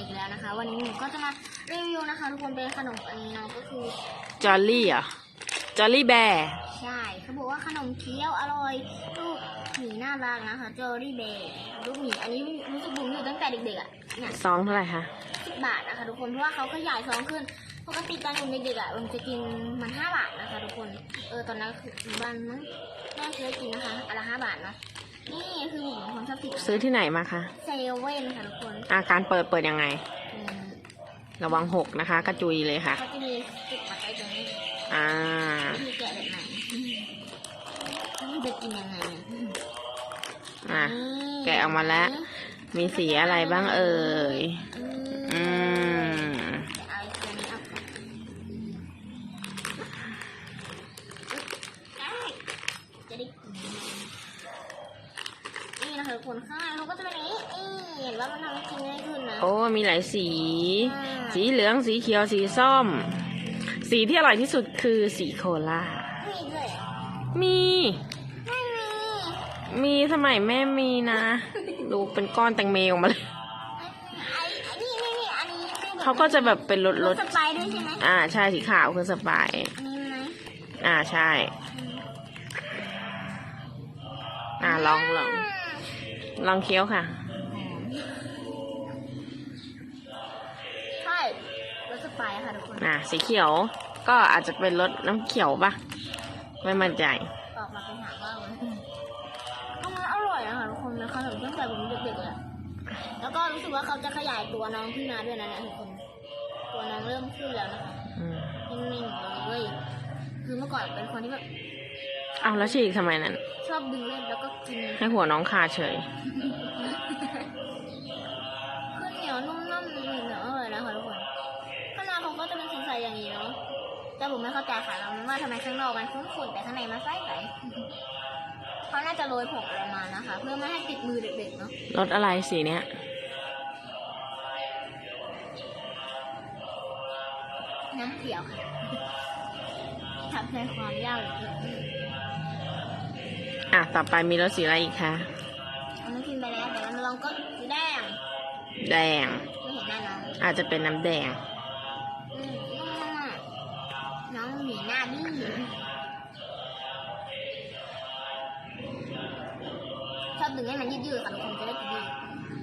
นูก็จะมารีวิวนะคะ ทุกคนเป็นขนมอันนี้เนาะก็คือจอลลี่เหรอจอลลี่แบร์ใช่เขาบอกว่าขนมเคี้ยวอร่อยลูกหมีน่ารักนะคะจอรี่เบย์ลูกหมีอันนี้รู้สึกบุ๋มอยู่ตั้งแต่เด็กๆอะเนี่ยซองเท่าไหร่คะสิบบาทนะคะทุกคนเพราะว่าเขาขยายซองขึ้นปกติตอนเด็กๆอะมันจะกินมันห้าบาทนะคะทุกคนเออตอนนั้นคือบ้านมั้งแม่เคยกินนะคะอันละห้าบาทเนาะ นี่คือบุ๋มเป็นคนชอบกินซื้อที่ไหนมาคะเซเว่นค่ะทุกคนอาการเปิดเปิดยังไง อืมระวังหกนะคะ กระจุยเลยค่ะ เขาจะมีติดมาใต้ตรงนี้อ่าวิธีแกะแบบไหนนี่จะกินยังไงเนี่ยอะนี่แกะออกมาแล้ว มีสีอะไรบ้างเอ่ย อือืม ม จะเอาตัวนี้ออกก่อนได้จะได้กินนี่นะคะทุกคนข้างในเขา ก็จะเป็นอย่างนี้นี่เห็นว่ามันทำให้กินง่ายขึ้นนะ โอ้มีหลายสี อ่า สีเหลืองสีเขียวสีส้ม สีที่อร่อยที่สุดคือสีโคลามีด้วยเหรอมี ไม่มีมีสมัยแม่มีนะ ดูเป็นก้อนแตงเมออกมาเลยไอ้ไอ้นี่นี่นี่อันนี้ไม่หมือนเขาก็จะแบบเป็นรสรรสสสไปร์ด้วยใช่ไหมอ่าใช่สีขาวคือสไปร์อันนี้ไหมอ่าใช่ อ่าลองลอง ลองเคี้ยวค่ะ ใช่รสสไปร์ค่ะทุกคนอ่าสีเขียวก็อาจจะเป็นรสน้ำเขียวปะไม่มั่นใจออกมาเป็นหางว่าวเลยอันนั้นอร่อยนะคะทุกคนนะขนมตั้งแต่ผมเด็กๆเลยอะแล้วก็รู้สึกว่าเขาจะขยายตัวน้องขึ้นมาด้วยนะเนี่ยทุกคน ตัวน้องเริ่มขึ้นแล้วนะคะอืมนิ่งๆเลยคือเมื่อก่อนเป็นคนที่แบบ เอาแล้วฉีกทำไมนั้นชอบดึงเล่นแล้วก็กินให้หัวน้องคาเฉยคือเหนียวนุ่มๆเหนียวอร่อยนะคะทุกคนข้างในเขาก็จะเป็นใสๆอย่างนี้เนาะแต่ผมไม่เข้าใจค่ะเราว่าทำไมข้างนอกมันขุ่นๆแต่ข้างในมันใสๆเขาน่าจะโรยผงอะไรมานะคะ เพื่อไม่ให้ติดมือเด็กๆเนาะรสอะไรสีเนี้ยน้ำเขียวค่ะทำให้ความยากเหลือเกิน อะ ต่อไปมีรสสีอะไรอีกคะอันนี้กินไปแล้วแต่เรามาลองก็สีแดงแดง ไม่เห็นหน้าน้องอาจจะเป็นน้ำแดง อืมนุ่มมากน้องหมีหน้าบี้ชอบดึงให้มันยืดๆค่ะทุกคนจะได้กินยืดอื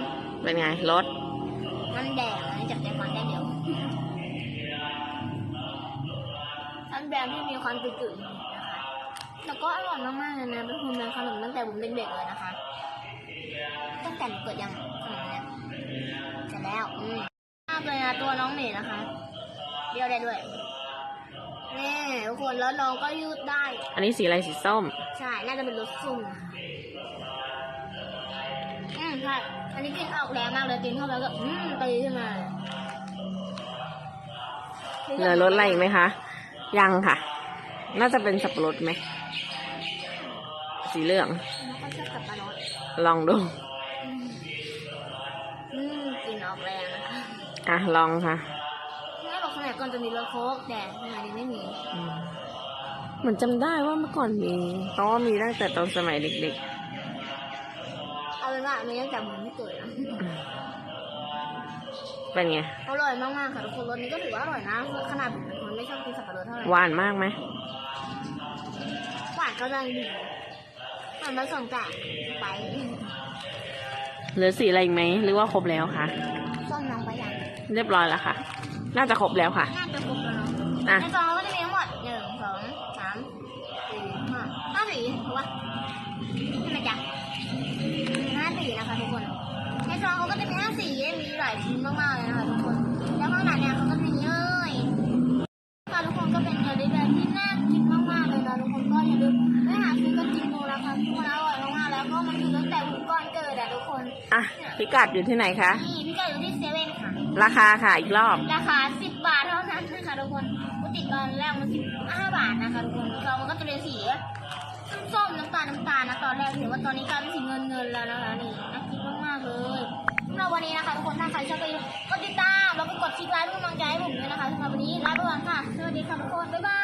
มเป็นไงรส มันแดงที่มีความจืดๆนะคะแล้วก็อร่อยมากๆเลยนะเป็นคนเป็นขนมตั้งแต่ผมเด็กๆเลยนะคะ ตั้งแต่เกิดยังขนมเนี่ยเสร็จแล้วอืมมากเลยนะตัวน้องเหม่นะคะเดียวได้ด้วยนี่ทุกคนแล้วน้องก็ยืดได้ อันนี้สีอะไรสีส้ม ใช่ น่าจะเป็นรสส้มนะคะอืมใช่อันนี้กินออกแรงมากเลยกินเข้าไปก็อืมตีขึ้นมาเลยเหลือรสอะไรอีกไหมคะ ยังค่ะ น่าจะเป็นสับปะรดไหม สีเหลือง แล้วก็ชอบกับปลาโนดลองดู อืมอืมกินออกแรงนะคะอะ ลองค่ะแม่บอกสมัยก่อนจะมีรสโค้กแต่สมัยนี้ไม่มี อืมเหมือนจำได้ว่าเมื่อก่อนมีเพราะว่ามีตั้งแต่ตอนสมัยเด็กเอาเป็นว่าไม่ยังจำมันไม่เกิดนะๆ เป็นไง อร่อยมากๆค่ะทุกคนรสนี้ก็ถือว่าอร่อยนะขนาดผมเป็นคน ไม่ชอบกินสับปะรดเท่าไหร่หวานมากไหมหวานก็ยังดีหวานผสมกับไปเหลือสีอะไรอีกไหมหรือว่าครบแล้วคะส้มน้องไปยังเรียบร้อยแล้วค่ะ น่าจะครบแล้วค่ะน่าจะครบแล้วเนาะอะในซองก็จะมีทั้งหมดหนึ่งสองสามสี่ห้าห้าสีถูกปะใช่ไหมจ๊ะห้าสีนะคะทุกคนในซองเขาก็จะมีห้าสีมีหลายชิ้นมากๆเลยนะคะทุกคน แล้วข้างในเนี่ยเขาก็จะมีเนยค่ะ อะพิกัดอยู่ที่ไหนคะ นี่พี่ก็อยู่ที่เซเว่นค่ะ ราคาค่ะอีกรอบ ราคา 10 บาทเท่านั้นนะคะทุกคนปกติตอนแรกมัน15 บาทนะคะทุกคนเรามันก็จะเป็นสีส้มๆน้ำตาลน้ำตาลนะตอนแรกเห็นว่าตอนนี้กลายเป็นสีเงินเงินๆแล้วนะคะนี่น่ากินมากๆเลยสำหรับวันนี้นะคะทุกคนถ้าใครชอบก็อย่าลืมกดติดตามแล้วก็กดคลิกไลค์เพื่อเป็นกำลังใจให้ผมด้วยนะคะสำหรับวันนี้ลาไปก่อนค่ะสวัสดีค่ะทุกคนบ๊ายบาย